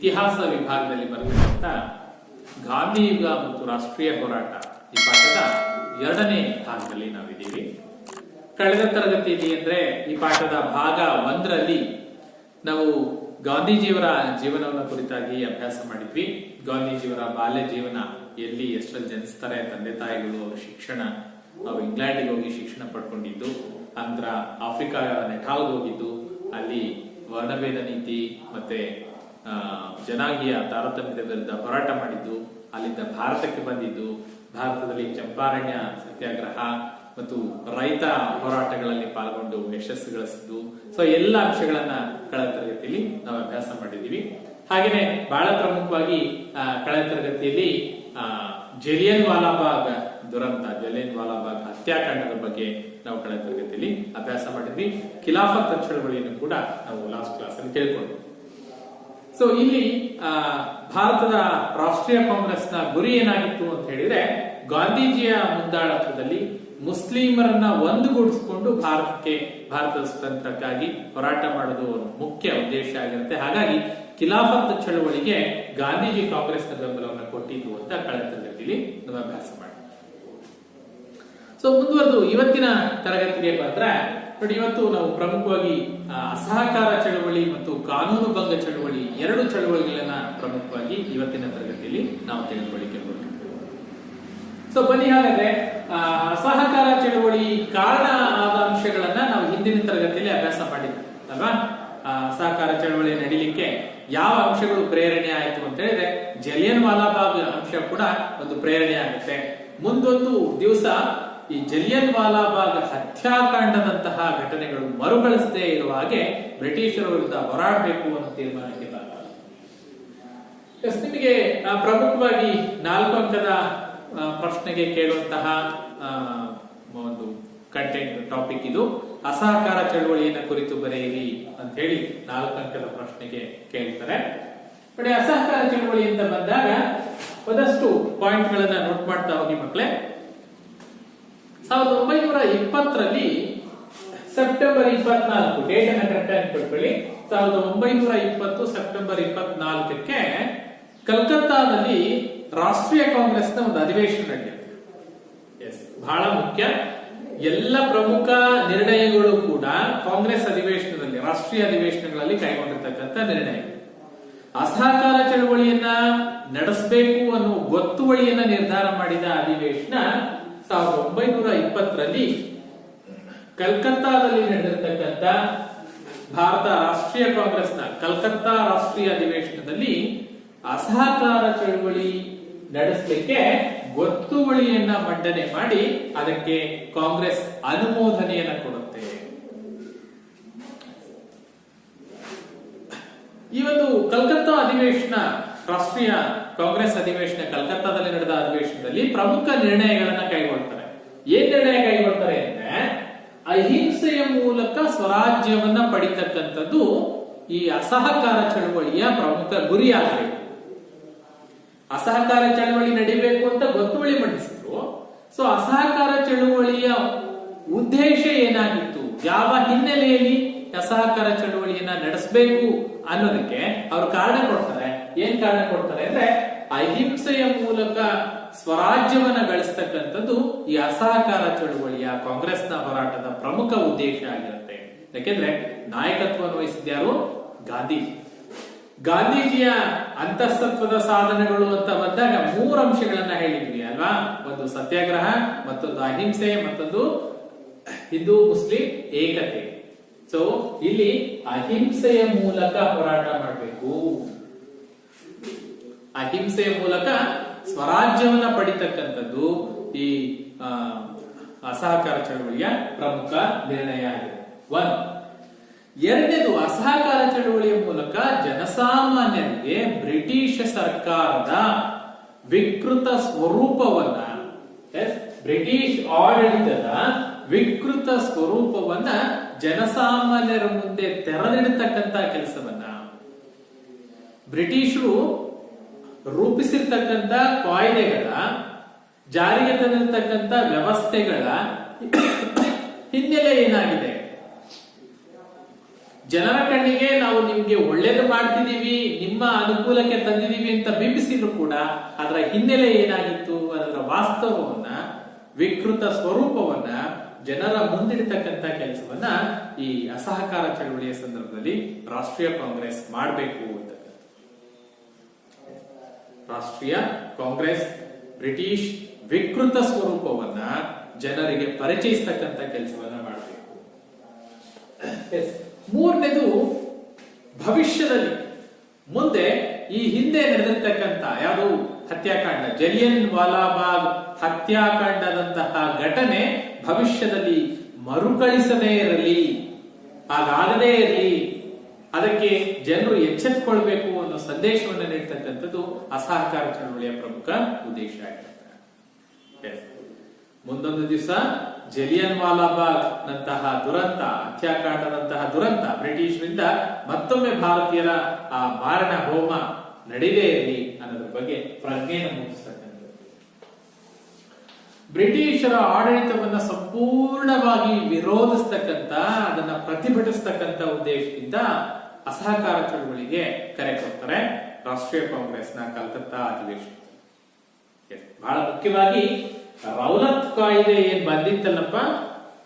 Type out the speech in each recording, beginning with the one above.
ಇತಿಹಾಸ ವಿಭಾಗದಲ್ಲಿ ಬರತಕ್ಕಂಥ ಗಾಂಧಿ ಯುಗ ಮತ್ತು ರಾಷ್ಟ್ರೀಯ ಹೋರಾಟ ಈ ಪಾಠದ ಎರಡನೇ ಭಾಗದಲ್ಲಿ ನಾವಿದ್ದೀವಿ. ಕಳೆದ ತರಗತಿಯಲ್ಲಿ ಅಂದ್ರೆ ಈ ಪಾಠದ ಭಾಗ ಒಂದರಲ್ಲಿ ನಾವು ಗಾಂಧೀಜಿಯವರ ಜೀವನವನ್ನು ಕುರಿತಾಗಿ ಅಭ್ಯಾಸ ಮಾಡಿದ್ವಿ. ಗಾಂಧೀಜಿಯವರ ಬಾಲ್ಯ ಜೀವನ ಎಲ್ಲಿ ಎಷ್ಟರಲ್ಲಿ ಜನಿಸ್ತಾರೆ, ತಂದೆ ತಾಯಿಗಳು ಅವರ ಶಿಕ್ಷಣ ಅವರು ಇಂಗ್ಲೆಂಡ್ಗೆ ಹೋಗಿ ಶಿಕ್ಷಣ ಪಡ್ಕೊಂಡಿದ್ದು ಅಂದ್ರ ಆಫ್ರಿಕಾ ನೆಟಾಲ್ಗೆ ಹೋಗಿದ್ದು, ಅಲ್ಲಿ ವರ್ಣಭೇದ ನೀತಿ ಮತ್ತೆ ಜನಾಂಗೀಯ ತಾರತಮ್ಯದ ವಿರುದ್ಧ ಹೋರಾಟ ಮಾಡಿದ್ದು, ಅಲ್ಲಿಂದ ಭಾರತಕ್ಕೆ ಬಂದಿದ್ದು, ಭಾರತದಲ್ಲಿ ಚಂಪಾರಣ್ಯ ಸತ್ಯಾಗ್ರಹ ಮತ್ತು ರೈತ ಹೋರಾಟಗಳಲ್ಲಿ ಪಾಲ್ಗೊಂಡು ಯಶಸ್ಸು ಗಳಿಸಿದ್ದು ಸೊ ಎಲ್ಲ ಅಂಶಗಳನ್ನ ಕಳೆದ ತರಗತಿಯಲ್ಲಿ ನಾವು ಅಭ್ಯಾಸ ಮಾಡಿದ್ದೀವಿ. ಹಾಗೇನೆ ಬಹಳ ಪ್ರಮುಖವಾಗಿ ಕಳೆದ ತರಗತಿಯಲ್ಲಿ ಜಲಿಯನ್ ವಾಲಾಬಾಗ್ ದುರಂತ, ಜಲಿಯನ್ ವಾಲಾಬಾಗ್ ಹತ್ಯಾಕಾಂಡದ ಬಗ್ಗೆ ನಾವು ಕಳೆದ ತರಗತಿಯಲ್ಲಿ ಅಭ್ಯಾಸ ಮಾಡಿದ್ವಿ. ಖಿಲಾಫತ್ ಚಳವಳಿಯನ್ನು ಕೂಡ ನಾವು ಲಾಸ್ಟ್ ಕ್ಲಾಸ್ ಅಲ್ಲಿ ಕೇಳ್ಕೊಂಡ್ವಿ ಸೊ ಇಲ್ಲಿ ಭಾರತದ ರಾಷ್ಟ್ರೀಯ ಕಾಂಗ್ರೆಸ್ನ ಗುರಿ ಏನಾಗಿತ್ತು ಅಂತ ಹೇಳಿದ್ರೆ, ಗಾಂಧೀಜಿಯ ಮುಂದಾಳತ್ವದಲ್ಲಿ ಮುಸ್ಲಿಮರನ್ನ ಒಂದುಗೂಡಿಸಿಕೊಂಡು ಭಾರತಕ್ಕೆ, ಭಾರತದ ಸ್ವತಂತ್ರಕ್ಕಾಗಿ ಹೋರಾಟ ಮಾಡೋದು ಮುಖ್ಯ ಉದ್ದೇಶ ಆಗಿರುತ್ತೆ. ಹಾಗಾಗಿ, ಖಿಲಾಫತ್ ಚಳವಳಿಗೆ ಗಾಂಧೀಜಿ ಕಾಂಗ್ರೆಸ್ನ ಬೆಂಬಲವನ್ನು ಕೊಟ್ಟಿದ್ದು ಅಂತ ಕಳೆದ ತರಗತಿಯಲ್ಲಿ ನಾವು ಅಭ್ಯಾಸ ಮಾಡಿ ಸೊ ಮುಂದುವರೆದು ಇವತ್ತಿನ ತರಗತಿಗೆ ಬಂದ್ರೆ ನೋಡಿ, ಇವತ್ತು ನಾವು ಪ್ರಮುಖವಾಗಿ ಅಸಹಕಾರ ಚಳವಳಿ ಮತ್ತು ಕಾನೂನು ಭಂಗ ಚಳವಳಿ ಎರಡು ಚಳವಳಿಗಳನ್ನ ಪ್ರಮುಖವಾಗಿ ಇವತ್ತಿನ ತರಗತಿಯಲ್ಲಿ ನಾವು ತಿಳಿದುಕೊಳ್ಳಿಕ್ಕೆ ಸೊ ಬನ್ನಿ ಹಾಗಾದ್ರೆ ಅಸಹಕಾರ ಚಳವಳಿ ಕಾರಣ ಆದ ಅಂಶಗಳನ್ನ ನಾವು ಹಿಂದಿನ ತರಗತಿಯಲ್ಲಿ ಅಭ್ಯಾಸ ಮಾಡಿದ್ವಿ, ಅಲ್ವಾ? ಅಸಹಕಾರ ಚಳವಳಿ ನಡೀಲಿಕ್ಕೆ ಯಾವ ಅಂಶಗಳು ಪ್ರೇರಣೆ ಆಯಿತು ಅಂತ ಹೇಳಿದ್ರೆ ಜಲಿಯನ್ ವಾಲಾಬಾಗ್ ಅಂಶ ಕೂಡ ಒಂದು ಪ್ರೇರಣೆ ಆಗುತ್ತೆ. ಮುಂದೊಂದು ದಿವಸ ಈ ಜಲಿಯನ್ ವಾಲಾಬಾಗ್ ಹತ್ಯಾಕಾಂಡದಂತಹ ಘಟನೆಗಳು ಮರುಕಳಿಸದೇ ಇರುವ ಹಾಗೆ ಬ್ರಿಟಿಷರ ವಿರುದ್ಧ ಹೋರಾಡಬೇಕು ಅನ್ನೋ ತೀರ್ಮಾನಕ್ಕೆ ಬಂದ. ನಿಮಗೆ ಪ್ರಮುಖವಾಗಿ ನಾಲ್ಕು ಅಂಕದ ಪ್ರಶ್ನೆಗೆ ಕೇಳುವಂತಹ ಒಂದು ಕಂಟೆಂಟ್ ಟಾಪಿಕ್ ಇದು. ಅಸಹಕಾರ ಚಳುವಳಿಯನ್ನ ಕುರಿತು ಬರೆಯಿರಿ ಅಂತ ಹೇಳಿ ನಾಲ್ಕು ಅಂಕದ ಪ್ರಶ್ನೆಗೆ ಕೇಳ್ತಾರೆ. ಬಟ್ ಅಸಹಕಾರ ಚಳುವಳಿ ಅಂತ ಬಂದಾಗ ಒಂದಷ್ಟು ಪಾಯಿಂಟ್ ಗಳನ್ನ ನೋಟ್ ಮಾಡ್ತಾ ಹೋಗಿ ಮಕ್ಕಳೇ ಸಾವಿರದ ಒಂಬೈನೂರ ಇಪ್ಪತ್ತರಲ್ಲಿ ಸೆಪ್ಟೆಂಬರ್ ಇಪ್ಪತ್ನಾಲ್ಕು ಡೇಟ್ ಅನ್ನ ಕರೆಕ್ಟ್ ಆಗಿ ಕೊಟ್ಕೊಳ್ಳಿ ಸಾವಿರದ ಒಂಬೈನೂರ ಇಪ್ಪತ್ತು ಸೆಪ್ಟೆಂಬರ್ ಇಪ್ಪತ್ನಾಲ್ಕಕ್ಕೆ ಕಲ್ಕತ್ತಾದಲ್ಲಿ ರಾಷ್ಟ್ರೀಯ ಕಾಂಗ್ರೆಸ್ನ ಒಂದು ಅಧಿವೇಶನ ನಡೆಯುತ್ತೆ ಎಸ್ ಬಹಳ ಮುಖ್ಯ. ಎಲ್ಲ ಪ್ರಮುಖ ನಿರ್ಣಯಗಳು ಕೂಡ ಕಾಂಗ್ರೆಸ್ ಅಧಿವೇಶನದಲ್ಲಿ, ರಾಷ್ಟ್ರೀಯ ಅಧಿವೇಶನಗಳಲ್ಲಿ ಕೈಗೊಂಡಿರ್ತಕ್ಕಂಥ ನಿರ್ಣಯ. ಅಸಹಕಾರ ಚಳವಳಿಯನ್ನ ನಡೆಸಬೇಕು ಅನ್ನುವ ಗೊತ್ತುವಳಿಯನ್ನ ನಿರ್ಧಾರ ಮಾಡಿದ ಅಧಿವೇಶನ ಸಾವಿರದ ಒಂಬೈನೂರ ಇಪ್ಪತ್ತರಲ್ಲಿ ಕಲ್ಕತ್ತಾದಲ್ಲಿ ನಡೆದಿರ್ತಕ್ಕಂಥ ಭಾರತ ರಾಷ್ಟ್ರೀಯ ಕಾಂಗ್ರೆಸ್ನ ಕಲ್ಕತ್ತಾ ರಾಷ್ಟ್ರೀಯ ಅಧಿವೇಶನದಲ್ಲಿ ಅಸಹಕಾರ ಚಳವಳಿ ನಡೆಸಲಿಕ್ಕೆ ಗೊತ್ತುವಳಿಯನ್ನ ಮಂಡನೆ ಮಾಡಿ ಅದಕ್ಕೆ ಕಾಂಗ್ರೆಸ್ ಅನುಮೋದನೆಯನ್ನ ಕೊಡುತ್ತೆ. ಈ ಒಂದು ಕಲ್ಕತ್ತಾ ಅಧಿವೇಶನ ರಾಷ್ಟ್ರೀಯ ಕಾಂಗ್ರೆಸ್ ಅಧಿವೇಶನ ಕಲ್ಕತ್ತಾದಲ್ಲಿ ನಡೆದ ಅಧಿವೇಶನದಲ್ಲಿ ಪ್ರಮುಖ ನಿರ್ಣಯಗಳನ್ನ ಕೈಗೊಳ್ತಾರೆ. ಏನ್ ನಿರ್ಣಯ ಕೈಗೊಳ್ತಾರೆ ಅಂದ್ರೆ ಅಹಿಂಸೆಯ ಮೂಲಕ ಸ್ವರಾಜ್ಯವನ್ನ ಪಡಿತಕ್ಕಂಥದ್ದು ಈ ಅಸಹಕಾರ ಚಳವಳಿಯ ಪ್ರಮುಖ ಗುರಿಯಾಗಬೇಕು ಅಸಹಕಾರ ಚಳವಳಿ ನಡಿಬೇಕು ಅಂತ ಗೊತ್ತುವಳಿ ಮಂಡಿಸಿದ್ರು ಸೊ ಅಸಹಕಾರ ಚಳುವಳಿಯ ಉದ್ದೇಶ ಏನಾಗಿತ್ತು? ಯಾವ ಹಿನ್ನೆಲೆಯಲ್ಲಿ ಅಸಹಕಾರ ಚಳುವಳಿಯನ್ನ ನಡೆಸಬೇಕು ಅನ್ನೋದಕ್ಕೆ ಅವರು ಕಾರಣ ಕೊಡ್ತಾರೆ. ಏನ್ ಕಾರಣ ಕೊಡ್ತಾರೆ ಅಂದ್ರೆ ಅಹಿಂಸೆಯ ಮೂಲಕ ಸ್ವರಾಜ್ಯವನ್ನ ಗಳಿಸ್ತಕ್ಕಂಥದ್ದು ಈ ಅಸಹಕಾರ ಚಳುವಳಿಯ ಕಾಂಗ್ರೆಸ್ನ ಹೋರಾಟದ ಪ್ರಮುಖ ಉದ್ದೇಶ ಆಗಿರುತ್ತೆ. ಯಾಕೆಂದ್ರೆ ನಾಯಕತ್ವವನ್ನು ವಹಿಸಿದ್ಯಾರು ಗಾಂಧಿ. ಗಾಂಧೀಜಿಯ ಅಂತಸ್ತತ್ವದ ಸಾಧನೆಗಳು ಅಂತ ಬಂದಾಗ ಮೂರು ಅಂಶಗಳನ್ನ ಹೇಳಿದ್ವಿ ಅಲ್ವಾ? ಒಂದು ಸತ್ಯಾಗ್ರಹ, ಮತ್ತೊಂದು ಅಹಿಂಸೆ, ಮತ್ತೊಂದು ಹಿಂದೂ ಮುಸ್ಲಿಂ ಏಕತೆ. ಸೊ ಇಲ್ಲಿ ಅಹಿಂಸೆಯ ಮೂಲಕ ಹೋರಾಟ ಮಾಡಬೇಕು. ಅಹಿಂಸೆಯ ಮೂಲಕ ಸ್ವರಾಜ್ಯವನ್ನ ಪಡಿತಕ್ಕಂಥದ್ದು ಈ ಅಸಹಕಾರ ಚಳವಳಿಯ ಪ್ರಮುಖ ನಿರ್ಣಯ ಆಗಿದೆ. ಒನ್ ಎರಡನೇದು, ಅಸಹಕಾರ ಚಳವಳಿಯ ಮೂಲಕ ಜನಸಾಮಾನ್ಯರಿಗೆ ಬ್ರಿಟಿಷ್ ಸರ್ಕಾರದ ವಿಕೃತ ಸ್ವರೂಪವನ್ನ ಬ್ರಿಟಿಷ್ ಆಡಳಿತದ ವಿಕೃತ ಸ್ವರೂಪವನ್ನ ಜನಸಾಮಾನ್ಯರ ಮುಂದೆ ತೆರೆದಿಡತಕ್ಕಂತ ಕೆಲಸವನ್ನ ಬ್ರಿಟಿಷರು ರೂಪಿಸಿರ್ತಕ್ಕಂತ ಕಾಯ್ದೆಗಳ, ಜಾರಿಗೆ ತಂದಿರತಕ್ಕಂತ ವ್ಯವಸ್ಥೆಗಳ ಹಿನ್ನೆಲೆ ಏನಾಗಿದೆ? ಜನರ ಕಣ್ಣಿಗೆ ನಾವು ನಿಮ್ಗೆ ಒಳ್ಳೇದು ಮಾಡ್ತಿದೀವಿ ನಿಮ್ಮ ಅನುಕೂಲಕ್ಕೆ ತಂದಿದೀವಿ ಅಂತ ಬಿಂಬಿಸಿದ್ರು ಕೂಡ ಅದರ ಹಿನ್ನೆಲೆ ಏನಾಗಿತ್ತು? ಅದರ ವಾಸ್ತವವನ್ನ, ವಿಕೃತ ಸ್ವರೂಪವನ್ನ ಜನರ ಮುಂದಿಡ್ತಕ್ಕಂತ ಕೆಲಸವನ್ನ ಈ ಅಸಹಕಾರ ಚಳವಳಿಯ ಸಂದರ್ಭದಲ್ಲಿ ರಾಷ್ಟ್ರೀಯ ಕಾಂಗ್ರೆಸ್ ಮಾಡಬೇಕು ಅಂತ ರಾಷ್ಟ್ರೀಯ ಕಾಂಗ್ರೆಸ್ ಬ್ರಿಟಿಷ್ ವಿಕೃತ ಸ್ವರೂಪವನ್ನ ಜನರಿಗೆ ಪರಿಚಯಿಸ್ತಕ್ಕಂತ ಕೆಲಸವನ್ನ ಮಾಡಬೇಕು. ಮೂರನೇದು ಭವಿಷ್ಯದಲ್ಲಿ. ಮುಂದೆ ಈ ಹಿಂದೆ ನಡೆದಿರ್ತಕ್ಕಂಥ ಯಾವುದು? ಹತ್ಯಾಕಾಂಡ. ಜಲಿಯನ್ ವಾಲಾಬಾಗ್ ಹತ್ಯಾಕಾಂಡದಂತಹ ಘಟನೆ ಭವಿಷ್ಯದಲ್ಲಿ ಮರುಕಳಿಸದೇ ಇರಲಿ, ಹಾಗಾಗದೇ ಇರಲಿ, ಅದಕ್ಕೆ ಜನರು ಎಚ್ಚೆತ್ಕೊಳ್ಬೇಕು ಅನ್ನೋ ಸಂದೇಶವನ್ನು ನೀಡ್ತಕ್ಕಂಥದ್ದು ಅಸಹಕಾರ ಚಳವಳಿಯ ಪ್ರಮುಖ ಉದ್ದೇಶ ಆಗಿರುತ್ತೆ Yes. ಮುಂದೊಂದು ದಿವಸ ಜಲಿಯನ್ ವಾಲಾಬಾಗ್ ನಂತಹ ದುರಂತ, ಹತ್ಯಾಕಾಂಡದಂತಹ ದುರಂತ ಬ್ರಿಟಿಷರಿಂದ ಮತ್ತೊಮ್ಮೆ ಭಾರತೀಯರ ಆ ಮಾರಣ ಹೋಮ ನಡೀದೇ ಇರಲಿ ಅನ್ನೋದ್ರ ಬಗ್ಗೆ ಪ್ರಜ್ಞೆಯನ್ನು ಮೂಡಿಸ್ತಕ್ಕಂಥದ್ದು ಬ್ರಿಟಿಷರ ಆಡಳಿತವನ್ನ ಸಂಪೂರ್ಣವಾಗಿ ವಿರೋಧಿಸ್ತಕ್ಕಂತ ಅದನ್ನ ಪ್ರತಿಭಟಿಸ್ತಕ್ಕಂತ ಉದ್ದೇಶದಿಂದ ಅಸಹಕಾರ ಚಳುವಳಿಗೆ ಕರೆ ಕೊಡ್ತಾರೆ ರಾಷ್ಟ್ರೀಯ ಕಾಂಗ್ರೆಸ್ನ ಕಲ್ಕತ್ತಾ ಅಧಿವೇಶನ. ಬಹಳ ಮುಖ್ಯವಾಗಿ ರೌಲತ್ ಕಾಯ್ದೆ ಏನ್ ಬಂದಿತ್ತಲ್ಲಪ್ಪ?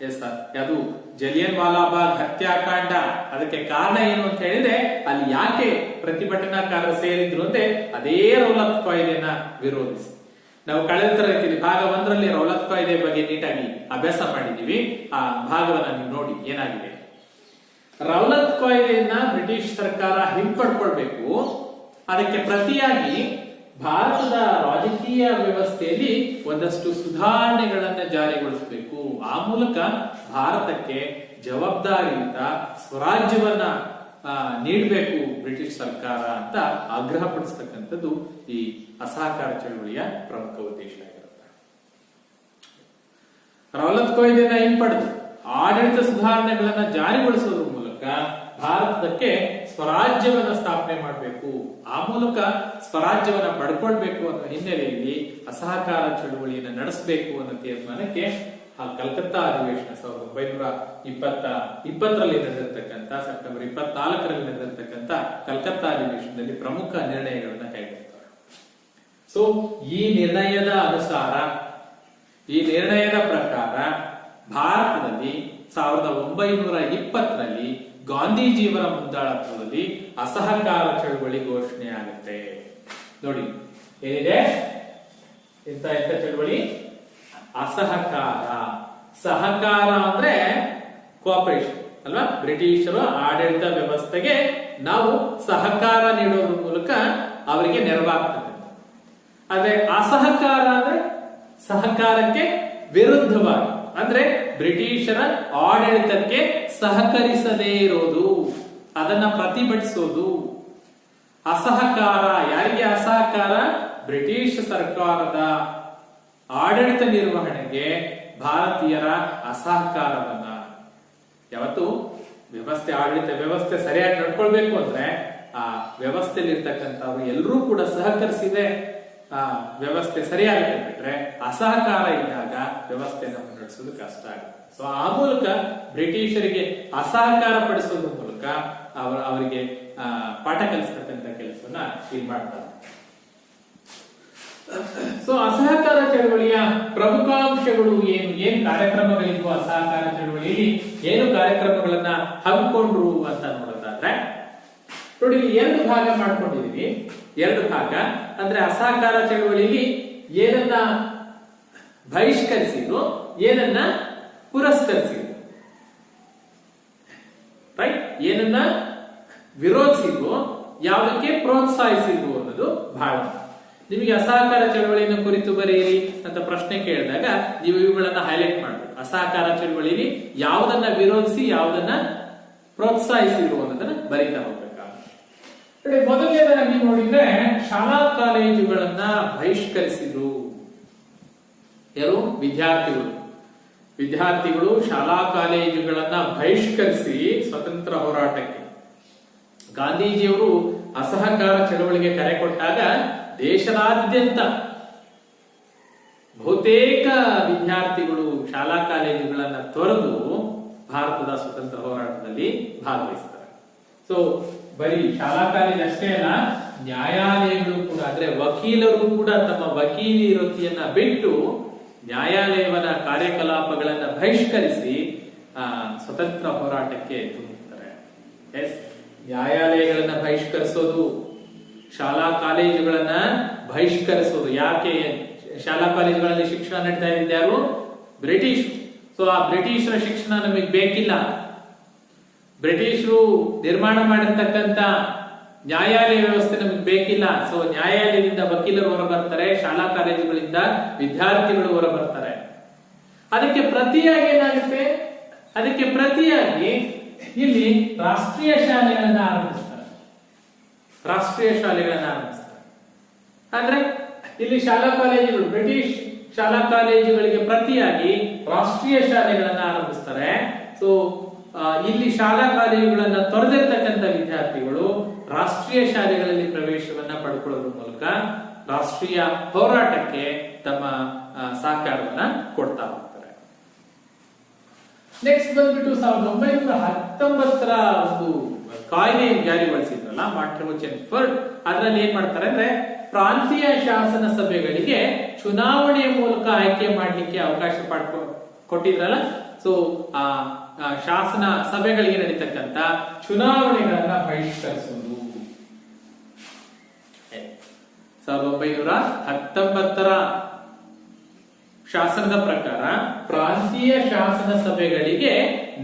ಎಸ್ ಅದು ಜಲಿಯನ್ ವಾಲಾಬಾಗ್ ಹತ್ಯಾಕಾಂಡ. ಅದಕ್ಕೆ ಕಾರಣ ಏನು ಅಂತ ಹೇಳಿದ್ರೆ, ಅಲ್ಲಿ ಯಾಕೆ ಪ್ರತಿಭಟನಾಕಾರರು ಸೇರಿದ್ರು ಅಂದ್ರೆ, ಅದೇ ರೌಲತ್ ಕಾಯ್ದೆನ ವಿರೋಧಿಸಿ. ನಾವು ಕಳೆದ ತರಗತಿಯಲ್ಲಿ ಭಾಗ ಒಂದರಲ್ಲಿ ರೌಲತ್ ಕಾಯ್ದೆ ಬಗ್ಗೆ ನೀಟಾಗಿ ಅಭ್ಯಾಸ ಮಾಡಿದ್ದೀವಿ. ಆ ಭಾಗವನ್ನು ನೀವು ನೋಡಿ ಏನಾಗಿದೆ. ರೌಲತ್ ಕಾಯ್ದೆಯನ್ನ ಬ್ರಿಟಿಷ್ ಸರ್ಕಾರ ಹಿಂಪಡ್ಕೊಳ್ಬೇಕು. ಅದಕ್ಕೆ ಪ್ರತಿಯಾಗಿ ಭಾರತದ ರಾಜಕೀಯ ವ್ಯವಸ್ಥೆಯಲ್ಲಿ ಒಂದಷ್ಟು ಸುಧಾರಣೆಗಳನ್ನ ಜಾರಿಗೊಳಿಸಬೇಕು. ಆ ಮೂಲಕ ಭಾರತಕ್ಕೆ ಜವಾಬ್ದಾರಿಯುತ ಸ್ವರಾಜ್ಯವನ್ನ ನೀಡಬೇಕು ಬ್ರಿಟಿಷ್ ಸರ್ಕಾರ ಅಂತ ಆಗ್ರಹ ಪಡಿಸ್ತಕ್ಕಂಥದ್ದು ಈ ಅಸಹಕಾರ ಚಳವಳಿಯ ಪ್ರಮುಖ ಉದ್ದೇಶ ಆಗಿರುತ್ತೆ. ರವಲತ್ ಕಾಯ್ದೆನ ಹಿಂಪಡೆದು ಆಡಳಿತ ಸುಧಾರಣೆಗಳನ್ನ ಜಾರಿಗೊಳಿಸೋದ್ರ ಮೂಲಕ ಭಾರತಕ್ಕೆ ಸ್ವರಾಜ್ಯವನ್ನ ಸ್ಥಾಪನೆ ಮಾಡಬೇಕು. ಆ ಮೂಲಕ ಸ್ವರಾಜ್ಯವನ್ನ ಪಡ್ಕೊಳ್ಬೇಕು ಅನ್ನೋ ಹಿನ್ನೆಲೆಯಲ್ಲಿ ಅಸಹಕಾರ ಚಳುವಳಿಯನ್ನ ನಡೆಸಬೇಕು ಅನ್ನೋ ತೀರ್ಮಾನಕ್ಕೆ ಆ ಕಲ್ಕತ್ತಾ ಅಧಿವೇಶನ ಸಾವಿರದ ಒಂಬೈನೂರ ಇಪ್ಪತ್ತ, ಇಪ್ಪತ್ತರಲ್ಲಿ ನಡೆದಿರ್ತಕ್ಕಂಥ, ಸೆಪ್ಟೆಂಬರ್ ಇಪ್ಪತ್ನಾಲ್ಕರಲ್ಲಿ ನಡೆದಿರ್ತಕ್ಕಂಥ ಕಲ್ಕತ್ತಾ ಅಧಿವೇಶನದಲ್ಲಿ ಪ್ರಮುಖ ನಿರ್ಣಯಗಳನ್ನ ಕೈಗೊಳ್ತಾರೆ ಸೊ ಈ ನಿರ್ಣಯದ ಅನುಸಾರ, ಈ ನಿರ್ಣಯದ ಪ್ರಕಾರ ಭಾರತದಲ್ಲಿ ಸಾವಿರದ ಒಂಬೈನೂರ ಇಪ್ಪತ್ತರಲ್ಲಿ ಗಾಂಧೀಜಿಯವರ ಮುಂದಾಳತ್ವದಲ್ಲಿ ಅಸಹಕಾರ ಚಳುವಳಿ ಘೋಷಣೆ ಆಗುತ್ತೆ. ನೋಡಿ, ಏನಿದೆ? ಎಂತ ಎಂತ ಚಳುವಳಿ ಅಸಹಕಾರ. ಸಹಕಾರ ಅಂದ್ರೆ ಕೋಪರೇಷನ್ ಅಲ್ವಾ? ಬ್ರಿಟಿಷರು ಆಡಳಿತ ವ್ಯವಸ್ಥೆಗೆ ನಾವು ಸಹಕಾರ ನೀಡೋದ್ರ ಮೂಲಕ ಅವರಿಗೆ ನೆರವಾಗ್ತದೆ. ಆದ್ರೆ ಅಸಹಕಾರ ಅಂದ್ರೆ ಸಹಕಾರಕ್ಕೆ ವಿರುದ್ಧವಾಗಿ, ಅಂದ್ರೆ ಬ್ರಿಟಿಷರ ಆಡಳಿತಕ್ಕೆ ಸಹಕರಿಸದೇ ಇರೋದು, ಅದನ್ನ ಪ್ರತಿಭಟಿಸೋದು. ಅಸಹಕಾರ, ಯಾರಿಗೆ ಅಸಹಕಾರ? ಬ್ರಿಟಿಷ್ ಸರ್ಕಾರದ ಆಡಳಿತ ನಿರ್ವಹಣೆಗೆ ಭಾರತೀಯರ ಅಸಹಕಾರವನ್ನ. ಯಾವತ್ತು? ವ್ಯವಸ್ಥೆ, ಆಡಳಿತ ವ್ಯವಸ್ಥೆ ಸರಿಯಾಗಿ ನಡ್ಕೊಳ್ಬೇಕು ಅಂದ್ರೆ, ಆ ವ್ಯವಸ್ಥೆಯಲ್ಲಿರ್ತಕ್ಕಂಥವ್ರು ಎಲ್ಲರೂ ಕೂಡ ಸಹಕರಿಸಿದೆ ಆ ವ್ಯವಸ್ಥೆ ಸರಿಯಾಗಿ ಬಿಟ್ರೆ ಅಸಹಕಾರ ಇದ್ದಾಗ ವ್ಯವಸ್ಥೆಯನ್ನು ನಡೆಸೋದು ಕಷ್ಟ ಆಗುತ್ತೆ. ಸೊ ಆ ಮೂಲಕ ಬ್ರಿಟಿಷರಿಗೆ ಅಸಹಕಾರ ಪಡಿಸೋದ್ರ ಮೂಲಕ ಅವರ, ಅವರಿಗೆ ಪಾಠ ಕಲಿಸ್ತಕ್ಕಂಥ ಕೆಲಸವನ್ನ ಇಲ್ಲಿ ಮಾಡ್ತಾರೆ. ಸೊ ಅಸಹಕಾರ ಚಳವಳಿಯ ಪ್ರಮುಖಾಂಶಗಳು ಏನು? ಏನು ಕಾರ್ಯಕ್ರಮಗಳಿದ್ವು ಅಸಹಕಾರ ಚಳವಳಿಯಲ್ಲಿ? ಏನು ಕಾರ್ಯಕ್ರಮಗಳನ್ನ ಹಮ್ಮಿಕೊಂಡ್ರು ಅಂತ ನೋಡೋದಾದ್ರೆ, ನೋಡಿ ಎರಡು ಭಾಗ ಮಾಡ್ಕೊಂಡಿದೀವಿ. ಎರಡು ಭಾಗ. ಅಂದ್ರೆ ಅಸಹಕಾರ ಚಳವಳಿಯಲ್ಲಿ ಏನನ್ನ ಬಹಿಷ್ಕರಿಸಿದ್ರು ಏನನ್ನ ಪುರಸ್ಕರಿಸಿದ್ರು ರೈಟ್ ಏನನ್ನ ವಿರೋಧಿಸಿದ್ರು ಯಾವುದಕ್ಕೆ ಪ್ರೋತ್ಸಾಹಿಸಿದ್ರು ಅನ್ನೋದು ಭಾಗ ನಿಮಗೆ ಅಸಹಕಾರ ಚಳವಳಿಯನ್ನು ಕುರಿತು ಬರೆಯಿರಿ ಅಂತ ಪ್ರಶ್ನೆ ಕೇಳಿದಾಗ ನೀವು ಇವುಗಳನ್ನ ಹೈಲೈಟ್ ಮಾಡಬೇಕು. ಅಸಹಕಾರ ಚಳವಳಿಯಲ್ಲಿ ಯಾವುದನ್ನ ವಿರೋಧಿಸಿ, ಯಾವುದನ್ನ ಪ್ರೋತ್ಸಾಹಿಸಿದ್ರು ಅನ್ನೋದನ್ನ ಬರೀತಾ ಹೋಗ್ಬೇಕಾಗುತ್ತೆ. ಮೊದಲನೇದಾಗಿ ನೋಡಿದ್ರೆ ಶಾಲಾ ಕಾಲೇಜುಗಳನ್ನ ಬಹಿಷ್ಕರಿಸಿದ್ರು. ಯಾರು? ವಿದ್ಯಾರ್ಥಿಗಳು. ವಿದ್ಯಾರ್ಥಿಗಳು ಶಾಲಾ ಕಾಲೇಜುಗಳನ್ನ ಬಹಿಷ್ಕರಿಸಿ ಸ್ವತಂತ್ರ ಹೋರಾಟಕ್ಕೆ. ಗಾಂಧೀಜಿಯವರು ಅಸಹಕಾರ ಚಳವಳಿಗೆ ಕರೆ ಕೊಟ್ಟಾಗ ದೇಶದಾದ್ಯಂತ ಬಹುತೇಕ ವಿದ್ಯಾರ್ಥಿಗಳು ಶಾಲಾ ಕಾಲೇಜುಗಳನ್ನು ತೊರೆದು ಭಾರತದ ಸ್ವತಂತ್ರ ಹೋರಾಟದಲ್ಲಿ ಭಾಗವಹಿಸ್ತಾರೆ. ಸೊ ಬರೀ ಶಾಲಾ ಕಾಲೇಜ್ ಅಷ್ಟೇ ಅಲ್ಲ, ನ್ಯಾಯಾಲಯಗಳು ಕೂಡ, ಅಂದ್ರೆ ವಕೀಲರು ಕೂಡ ತಮ್ಮ ವಕೀಲಿ ವೃತ್ತಿಯನ್ನ ಬಿಟ್ಟು ನ್ಯಾಯಾಲಯವನ್ನ ಕಾರ್ಯಕಲಾಪಗಳನ್ನ ಬಹಿಷ್ಕರಿಸಿ ಸ್ವತಂತ್ರ ಹೋರಾಟಕ್ಕೆ ತುಂಬುತ್ತಾರೆ ಎಸ್ ನ್ಯಾಯಾಲಯಗಳನ್ನ ಬಹಿಷ್ಕರಿಸೋದು ಶಾಲಾ ಕಾಲೇಜುಗಳನ್ನ ಬಹಿಷ್ಕರಿಸೋದು. ಯಾಕೆ? ಶಾಲಾ ಕಾಲೇಜುಗಳಲ್ಲಿ ಶಿಕ್ಷಣ ನಡೀತಾ ಇದ್ದ ಯಾರು? ಬ್ರಿಟಿಷ್. ಸೊ ಆ ಬ್ರಿಟಿಷರ ಶಿಕ್ಷಣ ನಮಗೆ ಬೇಕಿಲ್ಲ. ಬ್ರಿಟಿಷರು ನಿರ್ಮಾಣ ಮಾಡಿರ್ತಕ್ಕಂತ ನ್ಯಾಯಾಲಯ ವ್ಯವಸ್ಥೆ ನಮಗೆ ಬೇಕಿಲ್ಲ. ಸೊ ನ್ಯಾಯಾಲಯದಿಂದ ವಕೀಲರು ಹೊರ ಬರ್ತಾರೆ ಶಾಲಾ ಕಾಲೇಜುಗಳಿಂದ ವಿದ್ಯಾರ್ಥಿಗಳು ಹೊರ ಬರ್ತಾರೆ ಅದಕ್ಕೆ ಪ್ರತಿಯಾಗಿ ಏನಾಗುತ್ತೆ? ಅದಕ್ಕೆ ಪ್ರತಿಯಾಗಿ ಇಲ್ಲಿ ರಾಷ್ಟ್ರೀಯ ಶಾಲೆಗಳನ್ನ ಆರಂಭಿಸ್ತಾರೆ. ರಾಷ್ಟ್ರೀಯ ಶಾಲೆಗಳನ್ನು ಆರಂಭಿಸ್ತಾರೆ ಅಂದ್ರೆ ಇಲ್ಲಿ ಶಾಲಾ ಕಾಲೇಜುಗಳು, ಬ್ರಿಟಿಷ್ ಶಾಲಾ ಕಾಲೇಜುಗಳಿಗೆ ಪ್ರತಿಯಾಗಿ ರಾಷ್ಟ್ರೀಯ ಶಾಲೆಗಳನ್ನು ಆರಂಭಿಸ್ತಾರೆ. ಸೊ ಇಲ್ಲಿ ಶಾಲಾ ಕಾಲೇಜುಗಳನ್ನ ತೊರೆದಿರ್ತಕ್ಕಂಥ ವಿದ್ಯಾರ್ಥಿಗಳು ರಾಷ್ಟ್ರೀಯ ಶಾಲೆಗಳಲ್ಲಿ ಪ್ರವೇಶವನ್ನ ಪಡ್ಕೊಳ್ಳೋದ್ರ ಮೂಲಕ ರಾಷ್ಟ್ರೀಯ ಹೋರಾಟಕ್ಕೆ ತಮ್ಮ ಸಹಕಾರವನ್ನ ಕೊಡ್ತಾ ಹೋಗ್ತಾರೆ. ನೆಕ್ಸ್ಟ್ ಬಂದ್ಬಿಟ್ಟು ಸಾವಿರದ ಒಂಬೈನೂರ ಹತ್ತೊಂಬತ್ತರ ಒಂದು ಕಾಯ್ದೆ ಜಾರಿಗೊಳಿಸಿದ್ರಲ್ಲ ಮಾರ್ಟಿನ್ ಫರ್ಡ್ ಅದರಲ್ಲಿ ಏನ್ ಮಾಡ್ತಾರೆ ಅಂದ್ರೆ ಪ್ರಾಂತೀಯ ಶಾಸನ ಸಭೆಗಳಿಗೆ ಚುನಾವಣೆಯ ಮೂಲಕ ಆಯ್ಕೆ ಮಾಡಲಿಕ್ಕೆ ಅವಕಾಶ ಪಡ್ಕೊ, ಕೊಟ್ಟಿದ್ರಲ್ಲ? ಸೊ ಆ ಶಾಸನ ಸಭೆಗಳಿಗೆ ನಡೀತಕ್ಕಂತ ಚುನಾವಣೆಗಳನ್ನ ಬಹಿಷ್ಕರಿಸುವುದು. ಸಾವಿರದ ಒಂಬೈನೂರ ಹತ್ತೊಂಬತ್ತರ ಶಾಸನದ ಪ್ರಕಾರ ಪ್ರಾಂತೀಯ ಶಾಸನ ಸಭೆಗಳಿಗೆ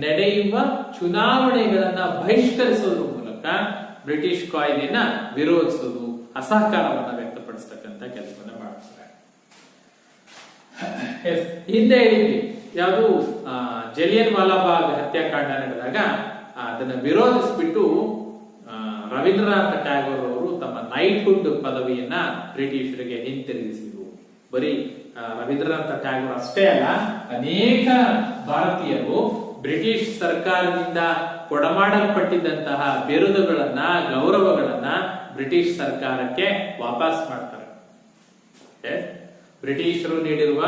ನಡೆಯುವ ಚುನಾವಣೆಗಳನ್ನ ಬಹಿಷ್ಕರಿಸುವ ಮೂಲಕ ಬ್ರಿಟಿಷ್ ಕಾಯ್ದೆಯನ್ನ ವಿರೋಧಿಸುವುದು ಅಸಹಕಾರವನ್ನ ವ್ಯಕ್ತಪಡಿಸತಕ್ಕಂತ ಕೆಲಸವನ್ನ ಮಾಡ್ತಾರೆ. ಹಿಂದೆ ಹೇಳಿದ್ವಿ, ಯಾವುದು ಜಲಿಯನ್ ವಾಲಾಬಾಗ್ ಹತ್ಯಾಕಾಂಡ ನಡೆದಾಗ ಅದನ್ನ ವಿರೋಧಿಸ್ಬಿಟ್ಟು ರವೀಂದ್ರನಾಥ ಟ್ಯಾಗೋರ್ ಅವರು ತಮ್ಮ ನೈಟ್ಹುಡ್ ಪದವಿಯನ್ನ ಬ್ರಿಟಿಷರಿಗೆ ಹಿಂತಿರುಗಿಸಿದ್ರು. ಬರೀ ರವೀಂದ್ರನಾಥ ಟ್ಯಾಗೋರ್ ಅಷ್ಟೇ ಅಲ್ಲ, ಅನೇಕ ಭಾರತೀಯರು ಬ್ರಿಟಿಷ್ ಸರ್ಕಾರದಿಂದ ಕೊಡಮಾಡಲ್ಪಟ್ಟಿದ್ದಂತಹ ಬಿರುದುಗಳನ್ನ, ಗೌರವಗಳನ್ನ ಬ್ರಿಟಿಷ್ ಸರ್ಕಾರಕ್ಕೆ ವಾಪಸ್ ಮಾಡ್ತಾರೆ. ಬ್ರಿಟಿಷರು ನೀಡಿರುವ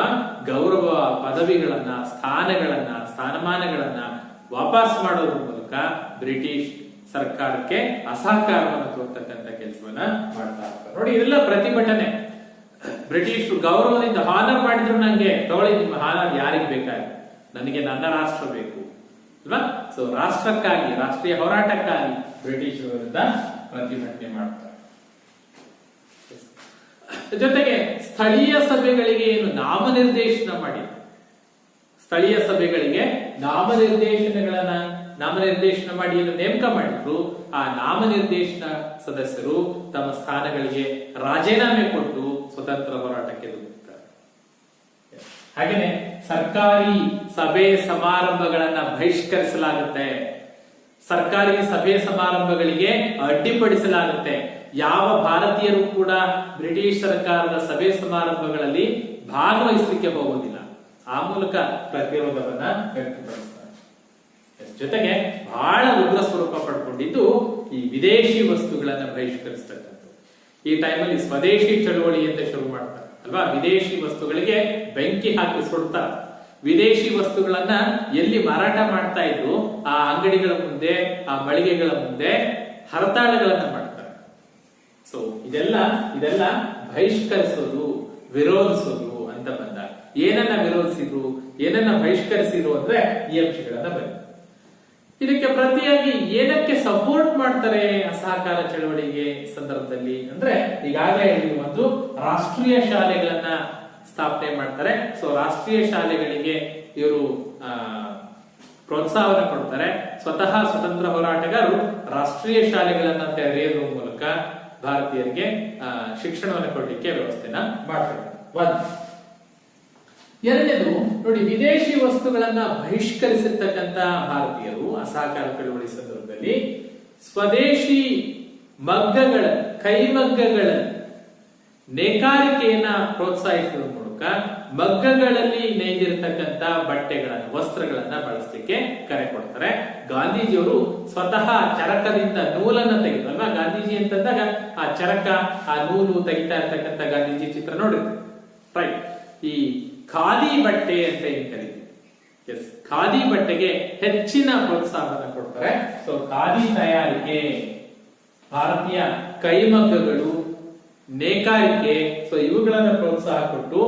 ಗೌರವ ಪದವಿಗಳನ್ನ, ಸ್ಥಾನಗಳನ್ನ, ಸ್ಥಾನಮಾನಗಳನ್ನ ವಾಪಸ್ ಮಾಡೋದ್ರ ಮೂಲಕ ಬ್ರಿಟಿಷ್ ಸರ್ಕಾರಕ್ಕೆ ಅಸಹಕಾರವನ್ನು ತೋರ್ತಕ್ಕಂಥ ಕೆಲಸವನ್ನ ಮಾಡ್ತಾ ಇರ್ತಾರೆ. ನೋಡಿ, ಇದೆಲ್ಲ ಪ್ರತಿಭಟನೆ. ಬ್ರಿಟಿಷರು ಗೌರವದಿಂದ ಹಾನರ್ ಮಾಡಿದ್ರು ನಂಗೆ. ತಗೊಳ್ಳಿ, ನಿಮ್ಮ ಹಾನರ್ ಯಾರಿಗೆ ಬೇಕಾಗಿ ನನಗೆ ನನ್ನ ರಾಷ್ಟ್ರ ಬೇಕು. ಅಲ್ವಾ? ಸೊ ರಾಷ್ಟ್ರಕ್ಕಾಗಿ, ರಾಷ್ಟ್ರೀಯ ಹೋರಾಟಕ್ಕಾಗಿ ಬ್ರಿಟಿಷರ ವಿರುದ್ಧ ಪ್ರತಿಭಟನೆ ಮಾಡ್ತಾರೆ. ಜೊತೆಗೆ ಸ್ಥಳೀಯ ಸಭೆಗಳಿಗೆ ಏನು ನಾಮನಿರ್ದೇಶನ ಮಾಡಿ. ಸ್ಥಳೀಯ ಸಭೆಗಳಿಗೆ ನಾಮನಿರ್ದೇಶನಗಳನ್ನ ನಾಮನಿರ್ದೇಶನ ಮಾಡಿ ಏನು ನೇಮಕ ಮಾಡಿದ್ರು. ಆ ನಾಮನಿರ್ದೇಶನ ಸದಸ್ಯರು ತಮ್ಮ ಸ್ಥಾನಗಳಿಗೆ ರಾಜೀನಾಮೆ ಕೊಟ್ಟು ಸ್ವತಂತ್ರ ಹೋರಾಟಕ್ಕೆ ದುಡಿಯುತ್ತಾರೆ ಹಾಗೇನೆ ಸರ್ಕಾರಿ ಸಭೆ ಸಮಾರಂಭಗಳನ್ನ ಬಹಿಷ್ಕರಿಸಲಾಗುತ್ತೆ. ಸರ್ಕಾರಿ ಸಭೆ ಸಮಾರಂಭಗಳಿಗೆ ಅಡ್ಡಿಪಡಿಸಲಾಗುತ್ತೆ. ಯಾವ ಭಾರತೀಯರು ಕೂಡ ಬ್ರಿಟಿಷ್ ಸರ್ಕಾರದ ಸಭೆ ಸಮಾರಂಭಗಳಲ್ಲಿ ಭಾಗವಹಿಸಲಿಕ್ಕೆ ಹೋಗುವುದಿಲ್ಲ. ಆ ಮೂಲಕ ಪ್ರತಿರೋಧವನ್ನ ವ್ಯಕ್ತಪಡಿಸ್ತಾರೆ. ಜೊತೆಗೆ ಬಹಳ ಉಗ್ರ ಸ್ವರೂಪ ಪಡ್ಕೊಂಡಿದ್ದು ಈ ವಿದೇಶಿ ವಸ್ತುಗಳನ್ನ ಬಹಿಷ್ಕರಿಸ್ತಕ್ಕಂಥದ್ದು. ಈ ಟೈಮಲ್ಲಿ ಸ್ವದೇಶಿ ಚಳುವಳಿ ಅಂತ ಶುರು ಮಾಡ್ತಾರೆ. ಅಲ್ವಾ? ವಿದೇಶಿ ವಸ್ತುಗಳಿಗೆ ಬೆಂಕಿ ಹಾಕಿ ಸುಡ್ತಾರೆ. ವಿದೇಶಿ ವಸ್ತುಗಳನ್ನ ಎಲ್ಲಿ ಮಾರಾಟ ಮಾಡ್ತಾ ಇದ್ರು, ಆ ಅಂಗಡಿಗಳ ಮುಂದೆ, ಆ ಮಳಿಗೆಗಳ ಮುಂದೆ ಹರತಾಳಗಳನ್ನ ಮಾಡ್ತಾರೆ. ಸೊ ಇದೆಲ್ಲ ಇದೆಲ್ಲ ಬಹಿಷ್ಕರಿಸೋದು, ವಿರೋಧಿಸೋದು ಅಂತ ಬಂದಾಗ ಏನನ್ನ ವಿರೋಧಿಸಿದ್ರು, ಏನನ್ನ ಬಹಿಷ್ಕರಿಸಿದ್ರು ಅಂದ್ರೆ ಈ ಅಂಶಗಳನ್ನ ಬರೀ ಇದಕ್ಕೆ ಪ್ರತಿಯಾಗಿ ಏನಕ್ಕೆ ಸಪೋರ್ಟ್ ಮಾಡ್ತಾರೆ ಅಸಹಕಾರ ಚಳವಳಿಗೆ ಸಂದರ್ಭದಲ್ಲಿ? ಅಂದ್ರೆ ಈಗಾಗಲೇ ಒಂದು ರಾಷ್ಟ್ರೀಯ ಶಾಲೆಗಳನ್ನ ಸ್ಥಾಪನೆ ಮಾಡ್ತಾರೆ. ಸೊ ರಾಷ್ಟ್ರೀಯ ಶಾಲೆಗಳಿಗೆ ಇವರು ಪ್ರೋತ್ಸಾಹನ ಕೊಡ್ತಾರೆ. ಸ್ವತಃ ಸ್ವತಂತ್ರ ಹೋರಾಟಗಾರರು ರಾಷ್ಟ್ರೀಯ ಶಾಲೆಗಳನ್ನ ತೆರೆಯುವ ಮೂಲಕ ಭಾರತೀಯರಿಗೆ ಶಿಕ್ಷಣವನ್ನು ಕೊಡಲಿಕ್ಕೆ ವ್ಯವಸ್ಥೆನ ಮಾಡ್ತಾರೆ. ಒಂದು ಎರಡನೇದು ನೋಡಿ, ವಿದೇಶಿ ವಸ್ತುಗಳನ್ನ ಬಹಿಷ್ಕರಿಸಿರ್ತಕ್ಕಂತ ಭಾರತೀಯರು ಅಸಹಕಾರ ಚಳವಳಿ ಸಂದರ್ಭದಲ್ಲಿ ಸ್ವದೇಶಿ ಮಗ್ಗಗಳ, ಕೈಮಗ್ಗಗಳ ನೇಕಾರಿಕೆಯನ್ನ ಪ್ರೋತ್ಸಾಹಿಸುವ ಮೂಲಕ ಮಗ್ಗಗಳಲ್ಲಿ ನೇಯ್ದಿರ್ತಕ್ಕಂತ ಬಟ್ಟೆಗಳನ್ನ, ವಸ್ತ್ರಗಳನ್ನ ಬಳಸಲಿಕ್ಕೆ ಕರೆ ಕೊಡ್ತಾರೆ. ಗಾಂಧೀಜಿಯವರು ಸ್ವತಃ ಚರಕದಿಂದ ನೂಲನ್ನ ತೆಗೆದು ಅಲ್ವಾ ಗಾಂಧೀಜಿ ಅಂತಂದಾಗ ಆ ಚರಕ, ಆ ನೂಲು ತೆಗಿತಾ ಇರ್ತಕ್ಕಂಥ ಗಾಂಧೀಜಿ ಚಿತ್ರ ನೋಡಿದ್ರು ರೈಟ್ ಈ ಖಾದಿ ಬಟ್ಟೆ ಅಂತ ಏನ್ ಕರಿತೀವಿ. ಎಸ್ ಖಾದಿ ಬಟ್ಟೆಗೆ ಹೆಚ್ಚಿನ ಪ್ರೋತ್ಸಾಹವನ್ನು ಕೊಡ್ತಾರೆ. ಸೊ ಖಾದಿ ತಯಾರಿಕೆ, ಭಾರತೀಯ ಕೈಮಗ್ಗಗಳು, ನೇಕಾರಿಕೆ ಸೊ ಇವುಗಳನ್ನ ಪ್ರೋತ್ಸಾಹ ಕೊಟ್ಟು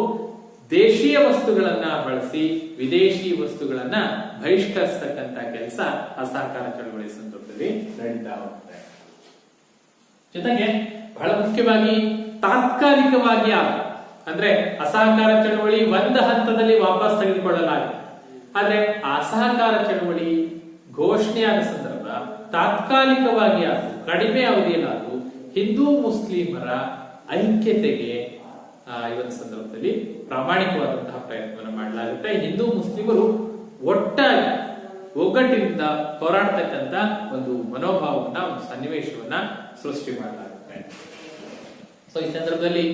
ದೇಶೀಯ ವಸ್ತುಗಳನ್ನ ಬಳಸಿ ವಿದೇಶಿ ವಸ್ತುಗಳನ್ನ ಬಹಿಷ್ಕರಿಸತಕ್ಕಂತ ಕೆಲಸ ಅಸಹಕಾರ ಚಳವಳಿ ಸಂದರ್ಭದಲ್ಲಿ ನಡೀತಾ ಹೋಗುತ್ತೆ ಜೊತೆಗೆ ಬಹಳ ಮುಖ್ಯವಾಗಿ ತಾತ್ಕಾಲಿಕವಾಗಿ ಆಗ ಅಂದ್ರೆ ಅಸಹಕಾರ ಚಳುವಳಿ ಒಂದು ಹಂತದಲ್ಲಿ ವಾಪಸ್ ತೆಗೆದುಕೊಳ್ಳಲಾಗಿದೆ. ಆದ್ರೆ ಅಸಹಕಾರ ಚಳವಳಿ ಘೋಷಣೆಯಾದ ಸಂದರ್ಭ ತಾತ್ಕಾಲಿಕವಾಗಿ ಅದು ಕಡಿಮೆ ಅವಧಿಯಲ್ಲಾದವು ಹಿಂದೂ ಮುಸ್ಲಿಮರ ಐಕ್ಯತೆಗೆ ಈ ಒಂದು ಸಂದರ್ಭದಲ್ಲಿ ಪ್ರಾಮಾಣಿಕವಾದಂತಹ ಪ್ರಯತ್ನವನ್ನು ಮಾಡಲಾಗುತ್ತೆ. ಹಿಂದೂ ಮುಸ್ಲಿಮರು ಒಟ್ಟಾಗಿ ಒಗ್ಗಟ್ಟಿನಿಂದ ಹೋರಾಡ್ತಕ್ಕಂತ ಒಂದು ಮನೋಭಾವವನ್ನ, ಒಂದು ಸನ್ನಿವೇಶವನ್ನ ಸೃಷ್ಟಿ ಮಾಡಲಾಗುತ್ತೆ. ಸೊ ಈ ಸಂದರ್ಭದಲ್ಲಿ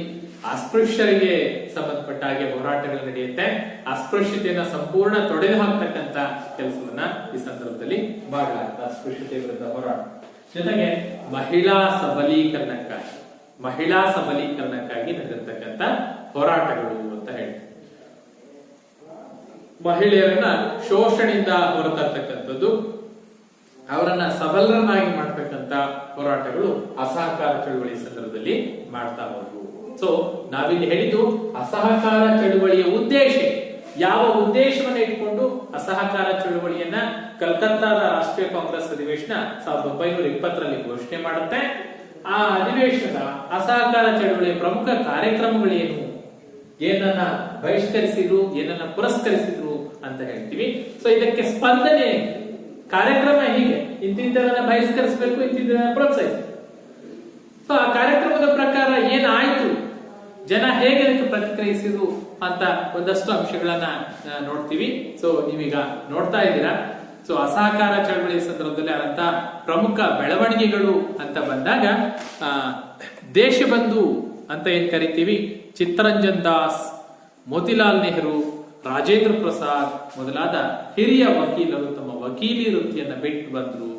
ಅಸ್ಪೃಶ್ಯರಿಗೆ ಸಂಬಂಧಪಟ್ಟ ಹಾಗೆ ಹೋರಾಟಗಳು ನಡೆಯುತ್ತೆ. ಅಸ್ಪೃಶ್ಯತೆಯನ್ನ ಸಂಪೂರ್ಣ ತೊಡೆದು ಹಾಕ್ತಕ್ಕಂತ ಕೆಲಸವನ್ನ ಈ ಸಂದರ್ಭದಲ್ಲಿ ಮಾಡಲಾಗುತ್ತೆ. ಅಸ್ಪೃಶ್ಯತೆ ವಿರುದ್ಧ ಹೋರಾಟ. ಜೊತೆಗೆ ಮಹಿಳಾ ಸಬಲೀಕರಣಕ್ಕಾಗಿ ಮಹಿಳಾ ಸಬಲೀಕರಣಕ್ಕಾಗಿ ನಡೆದಿರ್ತಕ್ಕಂಥ ಹೋರಾಟಗಳು ಅಂತ ಹೇಳಿ ಮಹಿಳೆಯರನ್ನ ಶೋಷಣೆಯಿಂದ ಹೊರತರ್ತಕ್ಕಂಥದ್ದು, ಅವರನ್ನ ಸಬಲರನ್ನಾಗಿ ಮಾಡ್ತಕ್ಕಂಥ ಹೋರಾಟಗಳು ಅಸಹಕಾರ ಚಳುವಳಿ ಸಂದರ್ಭದಲ್ಲಿ ಮಾಡ್ತಾ ಹೋದ್ವು ಸೊ ನಾವಿಲ್ಲಿ ಹೇಳಿದ್ದು ಅಸಹಕಾರ ಚಳುವಳಿಯ ಉದ್ದೇಶ. ಯಾವ ಉದ್ದೇಶವನ್ನು ಇಟ್ಕೊಂಡು ಅಸಹಕಾರ ಚಳುವಳಿಯನ್ನ ಕಲ್ಕತ್ತಾದ ರಾಷ್ಟ್ರೀಯ ಕಾಂಗ್ರೆಸ್ ಅಧಿವೇಶನ ಸಾವಿರದ ಒಂಬೈನೂರ ಇಪ್ಪತ್ತರಲ್ಲಿ ಘೋಷಣೆ ಮಾಡುತ್ತೆ. ಆ ಅಧಿವೇಶನದ ಅಸಹಕಾರ ಚಳುವಳಿಯ ಪ್ರಮುಖ ಕಾರ್ಯಕ್ರಮಗಳೇನು? ಏನನ್ನ ಬಹಿಷ್ಕರಿಸಿದ್ರು, ಏನನ್ನ ಪುರಸ್ಕರಿಸಿದ್ರು ಅಂತ ಹೇಳ್ತೀವಿ. ಸೊ ಇದಕ್ಕೆ ಸ್ಪಂದನೆ ಕಾರ್ಯಕ್ರಮ ಹೀಗೆ. ಇಂತಿಂತರನ್ನ ಬಹಿಷ್ಕರಿಸಬೇಕು ಇಂತಿಂತರನ್ನ ಪ್ರೋತ್ಸಾಹಿಸಬೇಕು. ಸೊ ಆ ಕಾರ್ಯಕ್ರಮದ ಪ್ರಕಾರ ಏನಾಯ್ತು? ಜನ ಹೇಗೆ ಅದಕ್ಕೆ ಪ್ರತಿಕ್ರಿಯಿಸಿದ್ರು ಅಂತ ಒಂದಷ್ಟು ಅಂಶಗಳನ್ನ ನೋಡ್ತೀವಿ. ಸೊ ನೀವೀಗ ನೋಡ್ತಾ ಇದ್ದೀರಾ? ಸೊ ಅಸಹಕಾರ ಚಳವಳಿ ಸಂದರ್ಭದಲ್ಲಿ ಆದಂತ ಪ್ರಮುಖ ಬೆಳವಣಿಗೆಗಳು ಅಂತ ಬಂದಾಗ ದೇಶಬಂಧು ಅಂತ ಏನ್ ಕರಿತೀವಿ? ಚಿತ್ತರಂಜನ್ ದಾಸ್, ಮೋತಿಲಾಲ್ ನೆಹರು, ರಾಜೇಂದ್ರ ಪ್ರಸಾದ್ ಮೊದಲಾದ ಹಿರಿಯ ವಕೀಲರು ತಮ್ಮ ವಕೀಲಿ ವೃತ್ತಿಯನ್ನ ಬಿಟ್ಟು ಬಂದ್ರು.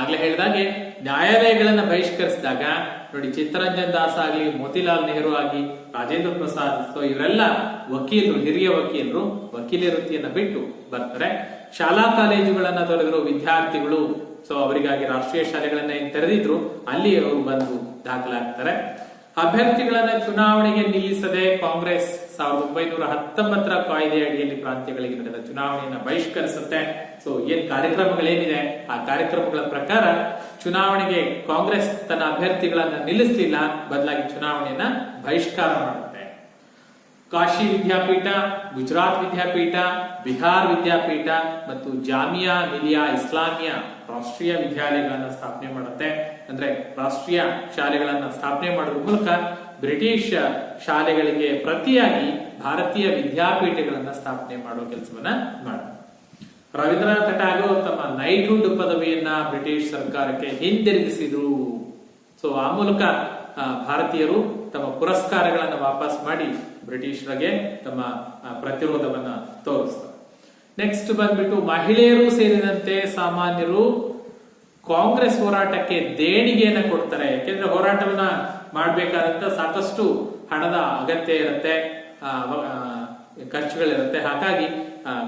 ಆಗ್ಲೇ ಹೇಳಿದಾಗೆ ನ್ಯಾಯಾಲಯಗಳನ್ನ ಬಹಿಷ್ಕರಿಸಿದಾಗ ನೋಡಿ ಚಿತ್ತರಂಜನ್ ದಾಸ್ ಆಗ್ಲಿ, ಮೋತಿಲಾಲ್ ನೆಹರು ಆಗಿ, ರಾಜೇಂದ್ರ ಪ್ರಸಾದ್ ಸೊ ಇವರೆಲ್ಲ ವಕೀಲರು, ಹಿರಿಯ ವಕೀಲರು ವಕೀಲ ವೃತ್ತಿಯನ್ನ ಬಿಟ್ಟು ಬರ್ತಾರೆ. ಶಾಲಾ ಕಾಲೇಜುಗಳನ್ನ ತೊಡಗಿರೋ ವಿದ್ಯಾರ್ಥಿಗಳು, ಸೊ ಅವರಿಗಾಗಿ ರಾಷ್ಟ್ರೀಯ ಶಾಲೆಗಳನ್ನ ಏನ್ ತೆರೆದಿದ್ರು, ಅಲ್ಲಿ ಅವರು ಬಂದು ದಾಖಲಾಗ್ತಾರೆ. ಅಭ್ಯರ್ಥಿಗಳನ್ನ ಚುನಾವಣೆಗೆ ನಿಲ್ಲಿಸದೆ ಕಾಂಗ್ರೆಸ್ ಸಾವಿರದ ಒಂಬೈನೂರ ಹತ್ತೊಂಬತ್ತರ ಕಾಯ್ದೆ ಅಡಿಯಲ್ಲಿ ಪ್ರಾಂತ್ಯಗಳಿಗೆ ನಡೆದ ಚುನಾವಣೆಯನ್ನ ಬಹಿಷ್ಕರಿಸುತ್ತೆ. ಸೊ ಏನ್ ಕಾರ್ಯಕ್ರಮಗಳೇನಿದೆ? ಆ ಕಾರ್ಯಕ್ರಮಗಳ ಪ್ರಕಾರ ಚುನಾವಣೆಗೆ ಕಾಂಗ್ರೆಸ್ ತನ್ನ ಅಭ್ಯರ್ಥಿಗಳನ್ನ ನಿಲ್ಲಿಸಲಿಲ್ಲ. ಬದಲಾಗಿ ಚುನಾವಣೆಯನ್ನ ಬಹಿಷ್ಕಾರ ಮಾಡುತ್ತೆ. ಕಾಶಿ ವಿದ್ಯಾಪೀಠ, ಗುಜರಾತ್ ವಿದ್ಯಾಪೀಠ, ಬಿಹಾರ್ ವಿದ್ಯಾಪೀಠ ಮತ್ತು ಜಾಮಿಯಾ ಮಿಲಿಯಾ ಇಸ್ಲಾಮಿಯಾ ರಾಷ್ಟ್ರೀಯ ವಿದ್ಯಾಲಯಗಳನ್ನ ಸ್ಥಾಪನೆ ಮಾಡುತ್ತೆ. ಅಂದ್ರೆ ರಾಷ್ಟ್ರೀಯ ಶಾಲೆಗಳನ್ನ ಸ್ಥಾಪನೆ ಮಾಡುವ ಮೂಲಕ ಬ್ರಿಟಿಷ್ ಶಾಲೆಗಳಿಗೆ ಪ್ರತಿಯಾಗಿ ಭಾರತೀಯ ವಿದ್ಯಾಪೀಠಗಳನ್ನ ಸ್ಥಾಪನೆ ಮಾಡುವ ಕೆಲಸವನ್ನ ಮಾಡ. ರವೀಂದ್ರನಾಥ ಟ್ಯಾಗೋರ್ ತಮ್ಮ ನೈಟ್ಹುಡ್ ಪದವಿಯನ್ನ ಬ್ರಿಟಿಷ್ ಸರ್ಕಾರಕ್ಕೆ ಹಿಂದಿರುಗಿಸಿದ್ರು ಸೊ ಆ ಮೂಲಕ ಭಾರತೀಯರು ತಮ್ಮ ಪುರಸ್ಕಾರಗಳನ್ನು ವಾಪಸ್ ಮಾಡಿ ಬ್ರಿಟಿಷರಿಗೆ ತಮ್ಮ ಪ್ರತಿರೋಧವನ್ನ ತೋರಿಸ್ತಾರೆ. ನೆಕ್ಸ್ಟ್ ಬಂದ್ಬಿಟ್ಟು ಮಹಿಳೆಯರು ಸೇರಿದಂತೆ ಸಾಮಾನ್ಯರು ಕಾಂಗ್ರೆಸ್ ಹೋರಾಟಕ್ಕೆ ದೇಣಿಗೆಯನ್ನ ಕೊಡ್ತಾರೆ. ಯಾಕೆಂದ್ರೆ ಹೋರಾಟವನ್ನ ಮಾಡಬೇಕಾದಂತ ಸಾಕಷ್ಟು ಹಣದ ಅಗತ್ಯ ಇರುತ್ತೆ ಖರ್ಚುಗಳಿರುತ್ತೆ. ಹಾಗಾಗಿ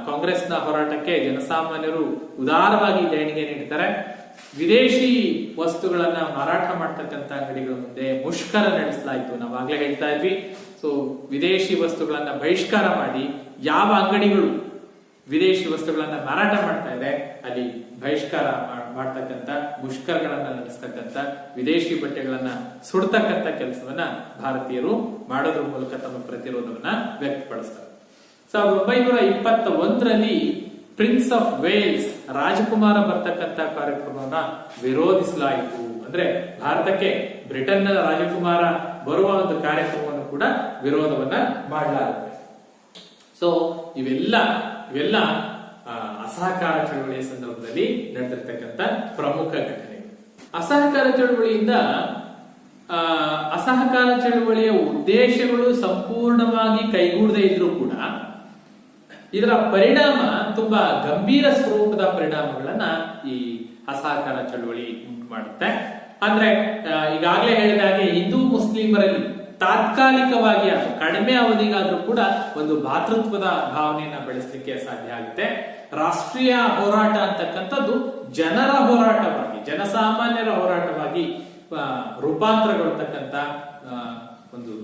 ಕಾಂಗ್ರೆಸ್ನ ಹೋರಾಟಕ್ಕೆ ಜನಸಾಮಾನ್ಯರು ಉದಾರವಾಗಿ ದೇಣಿಗೆ ನೀಡ್ತಾರೆ. ವಿದೇಶಿ ವಸ್ತುಗಳನ್ನ ಮಾರಾಟ ಮಾಡ್ತಕ್ಕಂತ ಅಂಗಡಿಗಳ ಮುಂದೆ ಮುಷ್ಕರ ನಡೆಸಲಾಯಿತು. ನಾವು ಆಗ್ಲೇ ಹೇಳ್ತಾ ಇದ್ವಿ. ಸೊ ವಿದೇಶಿ ವಸ್ತುಗಳನ್ನ ಬಹಿಷ್ಕಾರ ಮಾಡಿ ಯಾವ ಅಂಗಡಿಗಳು ವಿದೇಶಿ ವಸ್ತುಗಳನ್ನ ಮಾರಾಟ ಮಾಡ್ತಾ ಇದೆ. ಅಲ್ಲಿ ಬಹಿಷ್ಕಾರ ಮಾಡ್ತಕ್ಕಂಥ ಮುಷ್ಕರಗಳನ್ನ ನಡೆಸ್ತಕ್ಕಂಥ ವಿದೇಶಿ ಬಟ್ಟೆಗಳನ್ನ ಸುಡ್ತಕ್ಕಂಥ ಕೆಲಸವನ್ನ ಭಾರತೀಯರು ಮಾಡೋದ್ರ ಮೂಲಕ ತಮ್ಮ ಪ್ರತಿರೋಧವನ್ನ ವ್ಯಕ್ತಪಡಿಸ್ತಾರೆ. ಸಾವಿರದ ಒಂಬೈನೂರ ಇಪ್ಪತ್ತ ಒಂದರಲ್ಲಿ ಪ್ರಿನ್ಸ್ ಆಫ್ ವೇಲ್ಸ್ ರಾಜಕುಮಾರ ಬರ್ತಕ್ಕಂಥ ಕಾರ್ಯಕ್ರಮವನ್ನ ವಿರೋಧಿಸಲಾಯಿತು. ಅಂದ್ರೆ ಭಾರತಕ್ಕೆ ಬ್ರಿಟನ್ನ ರಾಜಕುಮಾರ ಬರುವ ಒಂದು ಕಾರ್ಯಕ್ರಮವನ್ನು ಕೂಡ ವಿರೋಧವನ್ನ ಮಾಡಲಾಗುತ್ತೆ. ಸೊ ಇವೆಲ್ಲ ಇವೆಲ್ಲ ಅಸಹಕಾರ ಚಳವಳಿಯ ಸಂದರ್ಭದಲ್ಲಿ ನಡೆದಿರ್ತಕ್ಕಂಥ ಪ್ರಮುಖ ಘಟನೆ. ಅಸಹಕಾರ ಚಳವಳಿಯಿಂದ ಅಸಹಕಾರ ಚಳವಳಿಯ ಉದ್ದೇಶಗಳು ಸಂಪೂರ್ಣವಾಗಿ ಕೈಗೂಡದೇ ಇದ್ರೂ ಕೂಡ, ಇದರ ಪರಿಣಾಮ ತುಂಬಾ ಗಂಭೀರ ಸ್ವರೂಪದ ಪರಿಣಾಮಗಳನ್ನ ಈ ಅಸಹಕಾರ ಚಳವಳಿ ಉಂಟು ಮಾಡುತ್ತೆ ಅಂದ್ರೆ ಈಗಾಗಲೇ ಹೇಳಿದ ಹಾಗೆ ಹಿಂದೂ ಮುಸ್ಲಿಮರಲ್ಲಿ ತಾತ್ಕಾಲಿಕವಾಗಿ ಅದು ಕಡಿಮೆ ಅವಧಿಗಾದ್ರೂ ಕೂಡ ಒಂದು ಭಾತೃತ್ವದ ಭಾವನೆಯನ್ನ ಬೆಳೆಸಲಿಕ್ಕೆ ಸಾಧ್ಯ ಆಗುತ್ತೆ. ರಾಷ್ಟ್ರೀಯ ಹೋರಾಟ ಅಂತಕ್ಕಂಥದ್ದು ಜನರ ಹೋರಾಟವಾಗಿ, ಜನಸಾಮಾನ್ಯರ ಹೋರಾಟವಾಗಿ ರೂಪಾಂತರಗೊಳ್ತಕ್ಕಂಥ ಒಂದು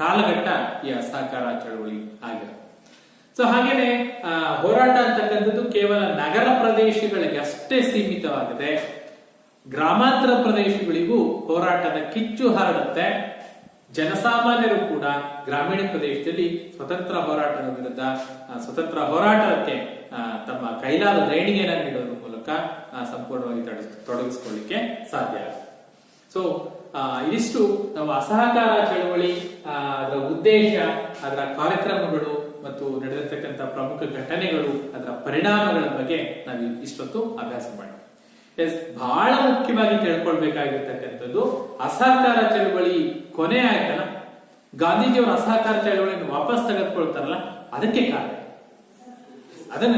ಕಾಲಘಟ್ಟ ಈ ಅಸಹಕಾರ ಚಳವಳಿ ಆಗಿರುತ್ತೆ ಸೊ ಹಾಗೇನೆ ಹೋರಾಟ ಅಂತಕ್ಕಂಥದ್ದು ಕೇವಲ ನಗರ ಪ್ರದೇಶಗಳಿಗೆ ಅಷ್ಟೇ ಸೀಮಿತವಾಗಿದೆ ಗ್ರಾಮಾಂತರ ಪ್ರದೇಶಗಳಿಗೂ ಹೋರಾಟದ ಕಿಚ್ಚು ಹರಡುತ್ತೆ. ಜನಸಾಮಾನ್ಯರು ಕೂಡ ಗ್ರಾಮೀಣ ಪ್ರದೇಶದಲ್ಲಿ ಸ್ವತಂತ್ರ ಹೋರಾಟದ ವಿರುದ್ಧ ಸ್ವತಂತ್ರ ಹೋರಾಟಕ್ಕೆ ತಮ್ಮ ಕೈಲಾದ ದೇಣಿಗೆಯನ್ನು ನೀಡೋದ್ರ ಮೂಲಕ ಸಂಪೂರ್ಣವಾಗಿ ತೊಡಗಿಸ್- ತೊಡಗಿಸ್ಕೊಳ್ಳಿಕ್ಕೆ ಸಾಧ್ಯ. ಆಗುತ್ತೆ ಸೊ ಇದಿಷ್ಟು ನಾವು ಅಸಹಕಾರ ಚಳವಳಿ ಅದರ ಉದ್ದೇಶ, ಅದರ ಕಾರ್ಯಕ್ರಮಗಳು ಮತ್ತು ನಡೆದಿರ್ತಕ್ಕಂಥ ಪ್ರಮುಖ ಘಟನೆಗಳು, ಅದರ ಪರಿಣಾಮಗಳ ಬಗ್ಗೆ ನಾವು ಇಷ್ಟೊತ್ತು ಅಭ್ಯಾಸ ಮಾಡಿದ್ವಿ. ಎಸ್ ಬಹಳ ಮುಖ್ಯವಾಗಿ ತಿಳ್ಕೊಳ್ಬೇಕಾಗಿರ್ತಕ್ಕಂಥದ್ದು ಅಸಹಕಾರ ಚಳುವಳಿ ಕೊನೆ ಆಯ್ತಲ್ಲ? ಗಾಂಧೀಜಿಯವರು ಅಸಹಕಾರ ಚಳುವಳಿಯನ್ನು ವಾಪಸ್ ತೆಗೆದುಕೊಳ್ತಾರಲ್ಲ, ಅದಕ್ಕೆ ಕಾರಣ? ಅದನ್ನ